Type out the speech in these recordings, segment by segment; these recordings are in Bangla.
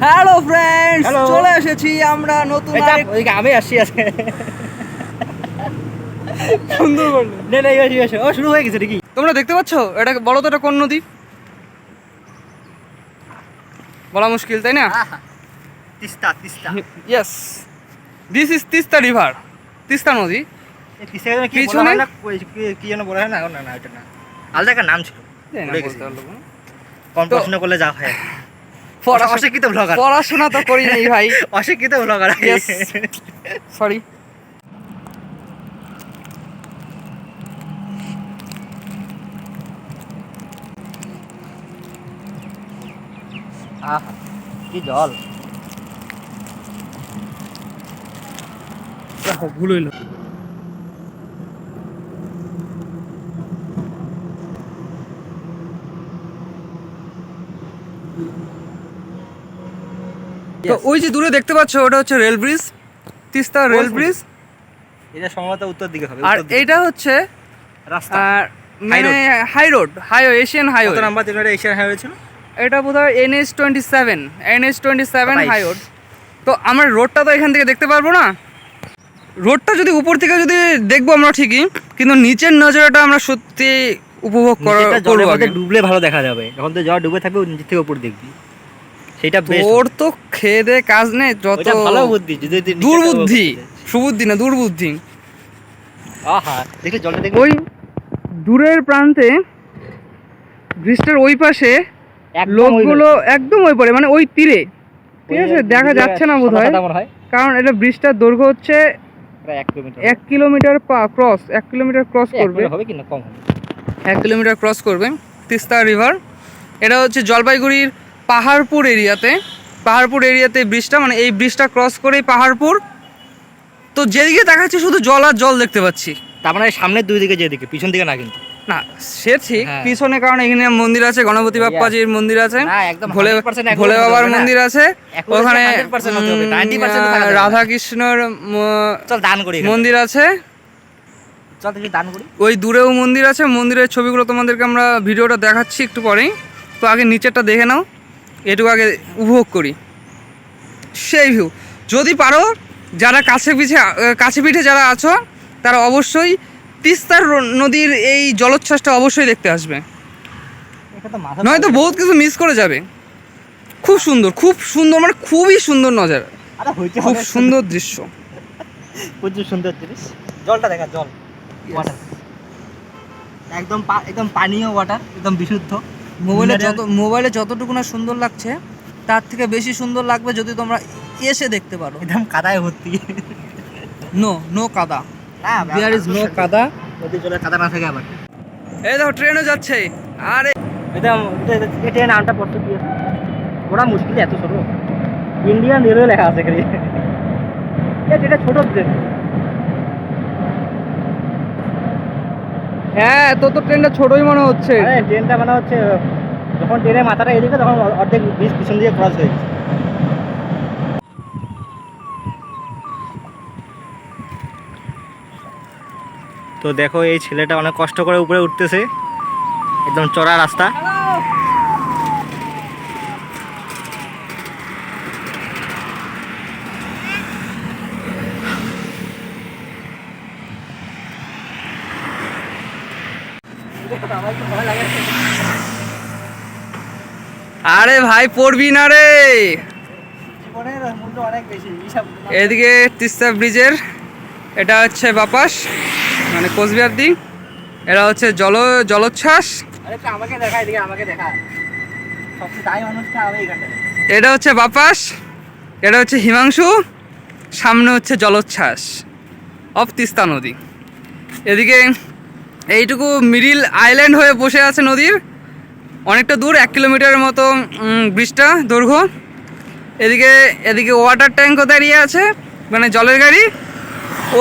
হ্যালো ফ্রেন্ডস চলে এসেছি আমরা নতুন ওইদিকে আমি আসছি আজকে। সুন্দর নে নে এসে এসে ও শুরু হয়ে গেছে নাকি তোমরা দেখতে পাচ্ছ? এটা বলো তো এটা কোন নদী? বলা মুশকিল তাই না? Teesta Teesta. Yes this is Teesta river Teesta নদী। পিছনে? কি- যেন বলা হয় না? না না এটা না। আলাদা একটা নাম ছিল। কম প্রশ্ন করলে যা হয় অশিক্ষিত ব্লগার পড়াশোনা তো করি নাই ভাই। অশিক্ষিত ব্লগার. সরি আহা কি জল। ভুল হইল। তো ওই যে দূরে দেখতে পাচ্ছ ওটা হচ্ছে rail bridge Teesta rail bridge এটা সম্ভবত উত্তর দিকে হবে আর। এইটা হচ্ছে রাস্তা। আর মানে হাই রোড হাইওয়ে এশিয়ান কত হাইওয়ে নাম্বার যেটা এশিয়ান হাইওয়ে ছিল? এটা বোধহয় NS twenty seven NS twenty seven high road তো আমরা রোডটা তো এখান থেকে দেখতে পারব না। রোডটা যদি উপর থেকে যদি দেখব আমরা ঠিকই কিন্তু নিচের নজরটা আমরা সত্যি উপভোগ করা- করব। ডুবলে ভালো দেখা যাবে। এখন তো জল ডুবে থাকবে নিচে থেকে উপর দেখবি। সেটা তোর তো খেয়ে দে কাজ নেই যত ভালো বুদ্ধি যদি দুর্বুদ্ধি সুবুদ্ধি না দুর্বুদ্ধি। আহা দেখি জলটা দেখি ওই দূরের প্রান্তে ব্রিজটার ওই পাশে একদম ওই লোকগুলো একদম ওই পরে মানে ওই তীরে। ঠিক আছে? দেখা যাচ্ছে না বোধ হয়। কারণ এটা ব্রিজটার দৈর্ঘ্য হচ্ছে এক কিলোমিটার। ক্রস এক কিলোমিটার ক্রস করবে। এক কিলোমিটার ক্রস করবে। তিস্তা রিভার। এটা হচ্ছে জলপাইগুড়ির পাহাড়পুর এরিয়াতে পাহাড়পুর এরিয়াতে ব্রিজটা মানে এই ব্রিজটা ক্রস করেই পাহাড়পুর। তো যেদিকে দেখাচ্ছি শুধু জল আর জল দেখতে পাচ্ছি। তার মানে সামনের দুই দিকে যেদিকে পিছন দিকে না কিন্তু। না সে ঠিক হ্যাঁ। পিছনে কারণ এখানে মন্দির আছে গণপতি বাপ্পাজির মন্দির আছে। ভোলে ভোলে বাবার মন্দির আছে। ওখানে 100% হতে হবে, উম, 90% তো থাকা যাবে না। রাধা কৃষ্ণর। মন্দির আছে। ওই দূরেও মন্দির আছে মন্দিরের ছবিগুলো তোমাদেরকে আমরা ভিডিওটা দেখাচ্ছি একটু পরেই। তো আগে নিচেরটা দেখে নাও। এটুকু আগে উপভোগ করি। সেই ভিউ যদি পারো যারা কাছে পিঠে কাছে পিঠে যারা আছো তারা অবশ্যই তিস্তার নদীর এই জলোচ্ছ্বাসটা অবশ্যই দেখতে আসবে। নয়তো বহুত কিছু মিস করে যাবে। খুব সুন্দর খুব সুন্দর মানে খুবই সুন্দর নজর। খুব সুন্দর দৃশ্য। প্রচুর সুন্দর জিনিস জলটা দেখা জল। ওয়াটার একদম একদম পানীয় ওয়াটার একদম বিশুদ্ধ। মোবাইলে যত মোবাইলে যতটুকু না সুন্দর লাগছে তার থেকে বেশি সুন্দর লাগবে যদি তোমরা এসে দেখতে পারো। একদম কাদায় ভর্তি। নো নো কাদা দেয়ার ইজ নো কাদা নদী জলে কাদা না থাকে আবার। এই দেখো ট্রেনও যাচ্ছে। আরে এটা এটা নামটা পড়তে দিয়ে। ওরা মুশকিল এত ছোট। ইন্ডিয়ান রেলওয়ে লেখা আছে এখানে। এটা ছোট ট্রেন হ্যাঁ তো তো ট্রেনটা ছোটই মনে হচ্ছে। ট্রেনটা মানে হচ্ছে যখন ট্রেনের মাথাটা এদিকে তখন অর্ধেক বিষ পিছন দিয়ে ক্রস হয়ে গেছে। তো দেখো এই ছেলেটা অনেক কষ্ট করে উপরে উঠতেছে। একদম চড়া রাস্তা। আরে ভাই পড়বি না রে। এদিকে তিস্তা ব্রিজের এটা হচ্ছে বাপাস মানে কোচবিহার দিক। এটা হচ্ছে জল জলোচ্ছ্বাস। এটা হচ্ছে বাপাস এটা হচ্ছে হিমাংশু সামনে হচ্ছে জলোচ্ছ্বাস অফ তিস্তা নদী। এদিকে এইটুকু মিডিল আইল্যান্ড হয়ে বসে আছে নদীর। অনেকটা দূর, এক কিলোমিটারের মতো ব্রিজটা, দৈর্ঘ্য। এদিকে এদিকে ওয়াটার ট্যাঙ্কও দাঁড়িয়ে আছে মানে জলের গাড়ি।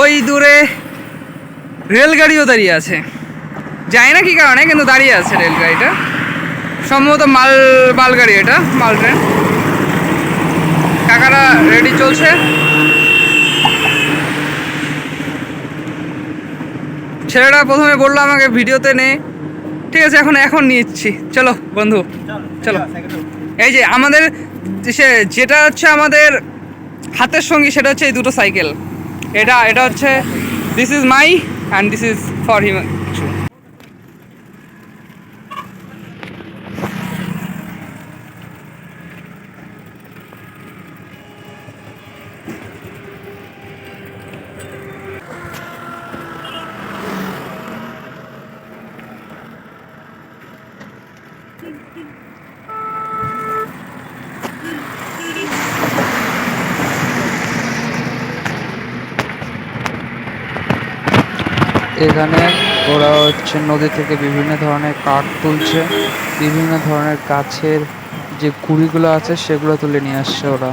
ওই দূরে রেলগাড়িও দাঁড়িয়ে আছে। জানি না কী কারণে, কিন্তু দাঁড়িয়ে আছে রেলগাড়িটা। সম্ভবত মাল মালগাড়ি এটা, মাল ট্রেন। কাকারা রেডি চলছে। ছেলেটা প্রথমে বলল আমাকে ভিডিওতে নে। ঠিক আছে, এখন এখন নিচ্ছি। চলো, বন্ধু, চলো। এই যে আমাদের সে, যেটা হচ্ছে আমাদের হাতের সঙ্গী, সেটা হচ্ছে এই দুটো সাইকেল। এটা এটা হচ্ছে this is my and this is for him এখানে ওরা হচ্ছে নদী থেকে বিভিন্ন ধরনের কাঠ তুলছে, বিভিন্ন ধরনের গাছের যে গুঁড়িগুলো আছে সেগুলো তুলে নিয়ে আসছে ওরা।